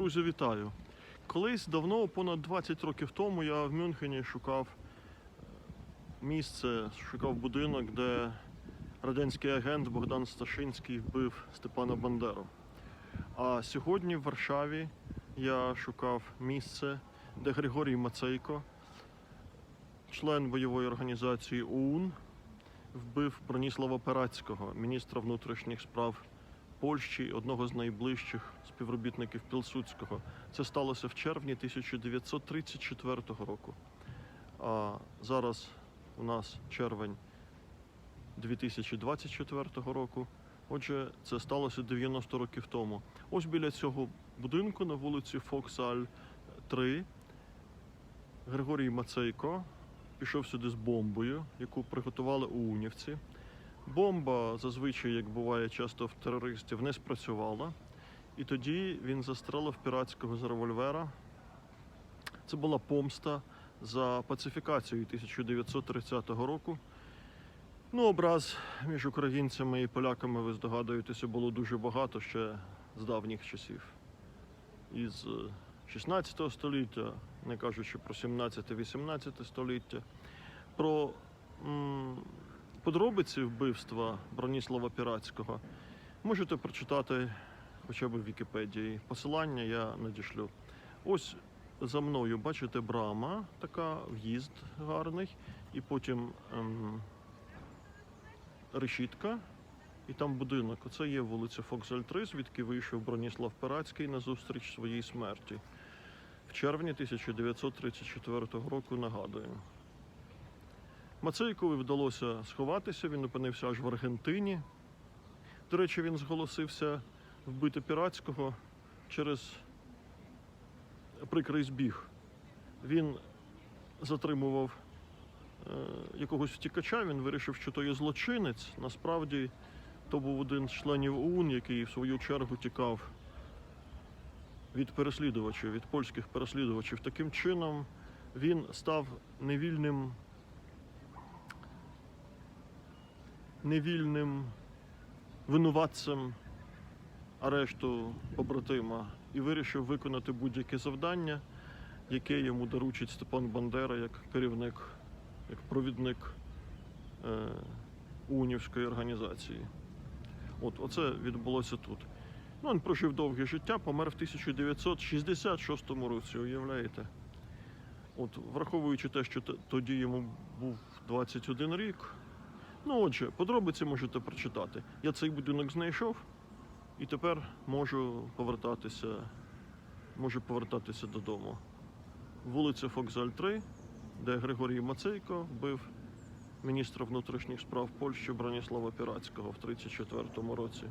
Друзі, вітаю! Колись давно, понад 20 років тому, я в Мюнхені шукав е, місце, шукав будинок, де радянський агент Богдан Сташинський вбив Степана Бандеру. А сьогодні в Варшаві я шукав місце, де Григорій Мацейко, член бойової організації ОУН, вбив Броніслава Перацького, міністра внутрішніх справ Польщі, одного з найближчих співробітників Пілсудського. Це сталося в червні 1934 року. А зараз у нас червень 2024 року. Отже, це сталося 90 років тому. Ось біля цього будинку на вулиці Фоксаль 3 Григорій Мацейко пішов сюди з бомбою, яку приготували у унівці. Бомба зазвичай, як буває часто в терористів, не спрацювала. І тоді він застрелив піратського з револьвера. Це була помста за пацифікацію 1930 року. Ну, образ між українцями і поляками, ви здогадуєтеся, було дуже багато ще з давніх часів. Із е, 16 століття, не кажучи про 17-18 століття. Про подробиці вбивства Броніслава Піратського можете прочитати хоча б в Вікіпедії. Посилання я надішлю. Ось за мною, бачите, брама, така в'їзд гарний, і потім ем, решітка, і там будинок. Оце є вулиця Фокзель 3, звідки вийшов Броніслав Пиратський на зустріч своїй смерті. В червні 1934 року нагадую. Мацейкові вдалося сховатися, він опинився аж в Аргентині. До речі, він зголосився вбити піратського через прикрий збіг. Він затримував е, якогось втікача, він вирішив, що то є злочинець. Насправді то був один з членів ОУН, який в свою чергу тікав від переслідувачів, від польських переслідувачів. Таким чином він став невільним невільним винуватцем арешту побратима і вирішив виконати будь-яке завдання, яке йому доручить Степан Бандера як керівник, як провідник е, унівської організації. От оце відбулося тут. Ну, він прожив довге життя, помер в 1966 році, уявляєте? От, враховуючи те, що тоді йому був 21 рік. Ну, отже, подробиці можете прочитати. Я цей будинок знайшов і тепер можу повертатися, можу повертатися додому. Вулиця Фокзаль 3, де Григорій Мацейко вбив міністра внутрішніх справ Польщі Броніслава Піратського в 1934 році.